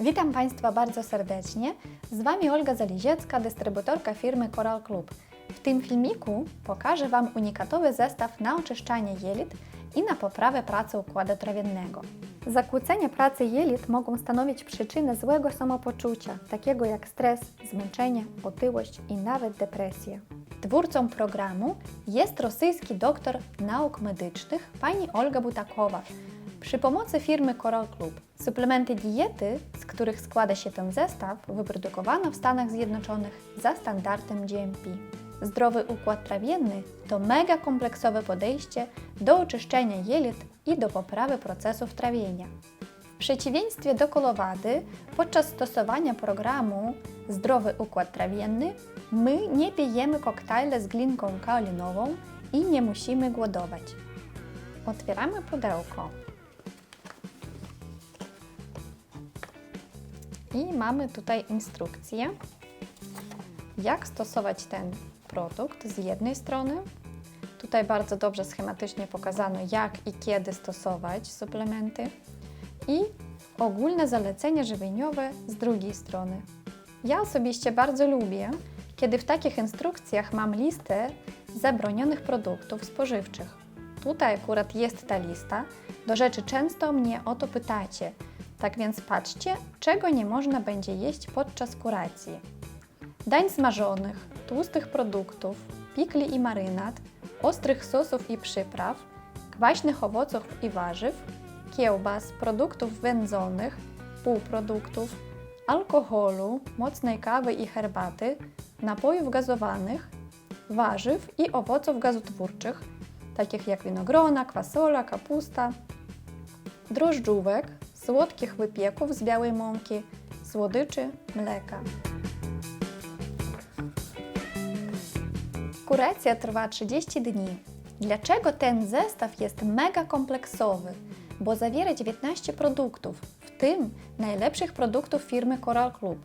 Witam Państwa bardzo serdecznie. Z Wami Olga Zaliziecka, dystrybutorka firmy Coral Club. W tym filmiku pokażę Wam unikatowy zestaw na oczyszczanie jelit i na poprawę pracy układu trawiennego. Zakłócenia pracy jelit mogą stanowić przyczynę złego samopoczucia, takiego jak stres, zmęczenie, otyłość i nawet depresja. Twórcą programu jest rosyjski doktor nauk medycznych pani Olga Butakowa. Przy pomocy firmy Coral Club suplementy diety, z których składa się ten zestaw, wyprodukowano w Stanach Zjednoczonych za standardem GMP. Zdrowy układ trawienny to mega kompleksowe podejście do oczyszczenia jelit i do poprawy procesów trawienia. W przeciwieństwie do kolowady, podczas stosowania programu Zdrowy Układ Trawienny my nie pijemy koktajle z glinką kaolinową i nie musimy głodować. Otwieramy pudełko. I mamy tutaj instrukcję, jak stosować ten produkt z jednej strony. Tutaj bardzo dobrze schematycznie pokazano, jak i kiedy stosować suplementy i ogólne zalecenia żywieniowe z drugiej strony. Ja osobiście bardzo lubię, kiedy w takich instrukcjach mam listę zabronionych produktów spożywczych. Tutaj akurat jest ta lista. Do rzeczy często mnie o to pytacie. Tak więc patrzcie, czego nie można będzie jeść podczas kuracji. Dań smażonych, tłustych produktów, pikli i marynat, ostrych sosów i przypraw, kwaśnych owoców i warzyw, kiełbas, produktów wędzonych, półproduktów, alkoholu, mocnej kawy i herbaty, napojów gazowanych, warzyw i owoców gazotwórczych, takich jak winogrona, kwasola, kapusta, drożdżówek, słodkich wypieków z białej mąki, słodyczy, mleka. Kuracja trwa 30 dni. Dlaczego ten zestaw jest mega kompleksowy? Bo zawiera 19 produktów, w tym najlepszych produktów firmy Coral Club.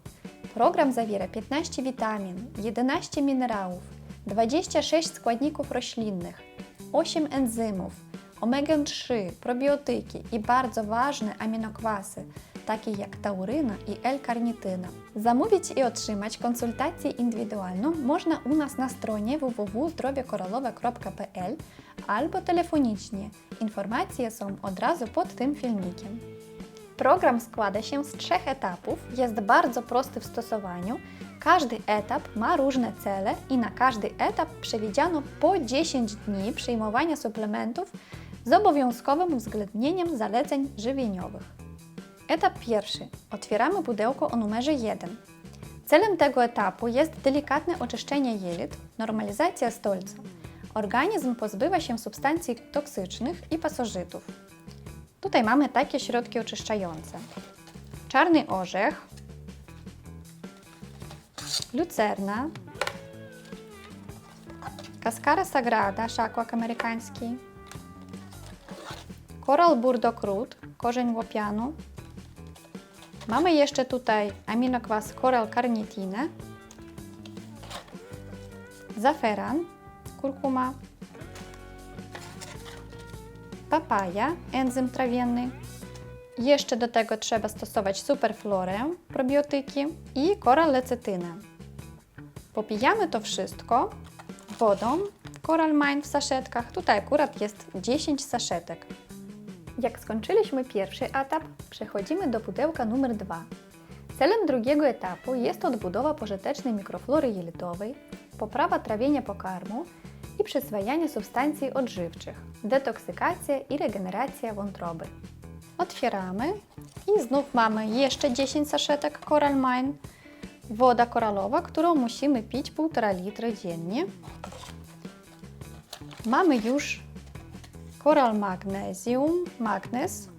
Program zawiera 15 witamin, 11 minerałów, 26 składników roślinnych, 8 enzymów, omega-3, probiotyki i bardzo ważne aminokwasy, takie jak tauryna i L-karnityna. Zamówić i otrzymać konsultację indywidualną można u nas na stronie www.zdrowiekoralowe.pl albo telefonicznie. Informacje są od razu pod tym filmikiem. Program składa się z trzech etapów, jest bardzo prosty w stosowaniu. Każdy etap ma różne cele i na każdy etap przewidziano po 10 dni przyjmowania suplementów z obowiązkowym uwzględnieniem zaleceń żywieniowych. Etap pierwszy. Otwieramy pudełko o numerze 1. Celem tego etapu jest delikatne oczyszczenie jelit, normalizacja stolca. Organizm pozbywa się substancji toksycznych i pasożytów. Tutaj mamy takie środki oczyszczające. Czarny orzech, lucerna, kaskara sagrada, szakłak amerykański, Coral burdock root, korzeń łopianu. Mamy jeszcze tutaj aminokwas coral carnitinę, zaferan, kurkuma, papaja, enzym trawienny. Jeszcze do tego trzeba stosować superflorę, probiotyki i korallecetynę. Popijamy to wszystko wodą Coral Mine w saszetkach. Tutaj akurat jest 10 saszetek. Jak skończyliśmy pierwszy etap, przechodzimy do pudełka numer 2. Celem drugiego etapu jest odbudowa pożytecznej mikroflory jelitowej, poprawa trawienia pokarmu i przyswajanie substancji odżywczych, detoksykacja i regeneracja wątroby. Otwieramy i znów mamy jeszcze 10 saszetek Coral Mine, woda koralowa, którą musimy pić 1,5 litra dziennie. Mamy już Coral Magnesium, Magnes,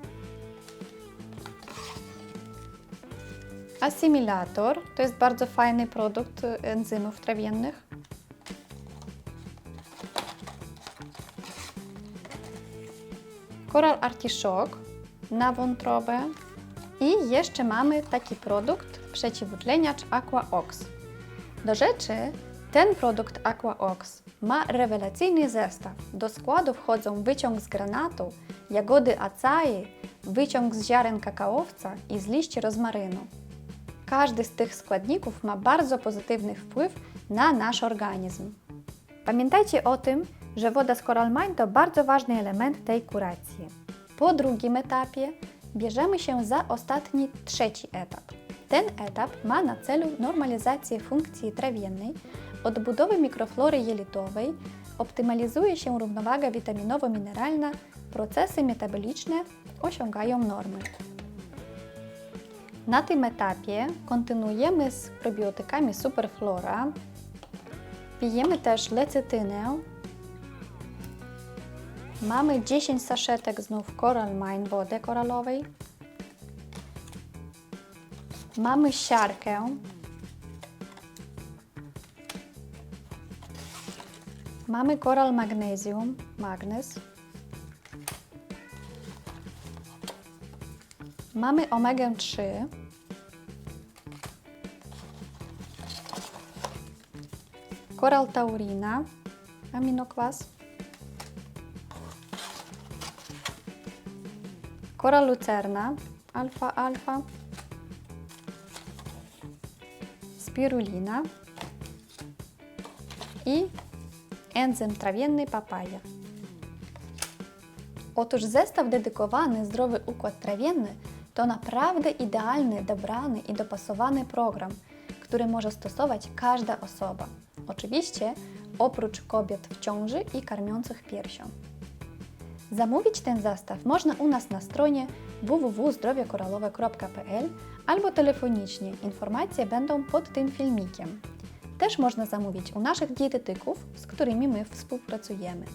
Assimilator, to jest bardzo fajny produkt enzymów trawiennych. Coral Artichoke na wątrobę. I jeszcze mamy taki produkt, przeciwutleniacz Aqua Ox. Do rzeczy ten produkt Aqua Ox ma rewelacyjny zestaw. Do składu wchodzą wyciąg z granatu, jagody acai, wyciąg z ziaren kakaowca i z liści rozmarynu. Każdy z tych składników ma bardzo pozytywny wpływ na nasz organizm. Pamiętajcie o tym, że woda z Coral Mine to bardzo ważny element tej kuracji. Po drugim etapie bierzemy się za ostatni, trzeci etap. Ten etap ma na celu normalizację funkcji trawiennej, odbudowę mikroflory jelitowej, optymalizuje się równowaga witaminowo-mineralna, procesy metaboliczne osiągają normy. Na tym etapie kontynuujemy z probiotykami Superflora. Pijemy też lecytynę. Mamy 10 saszetek znów Coral Mine wody koralowej. Mamy siarkę. Mamy Coral Magnesium, magnez. Mamy omegę 3. Coral taurina, aminokwas. Coral lucerna, alfa-alfa. Spirulina i enzym trawienny papaja. Otóż zestaw dedykowany Zdrowy Układ Trawienny to naprawdę idealny, dobrany i dopasowany program, który może stosować każda osoba. Oczywiście oprócz kobiet w ciąży i karmiących piersią. Zamówić ten zestaw można u nas na stronie www.zdrowiekoralowe.pl albo telefonicznie. Informacje będą pod tym filmikiem. Też można zamówić u naszych dietetyków, z którymi my współpracujemy.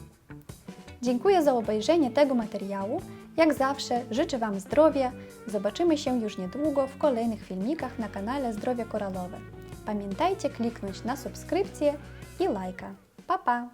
Dziękuję za obejrzenie tego materiału. Jak zawsze życzę Wam zdrowia. Zobaczymy się już niedługo w kolejnych filmikach na kanale Zdrowie Koralowe. Pamiętajcie kliknąć na subskrypcję i lajka. Pa pa!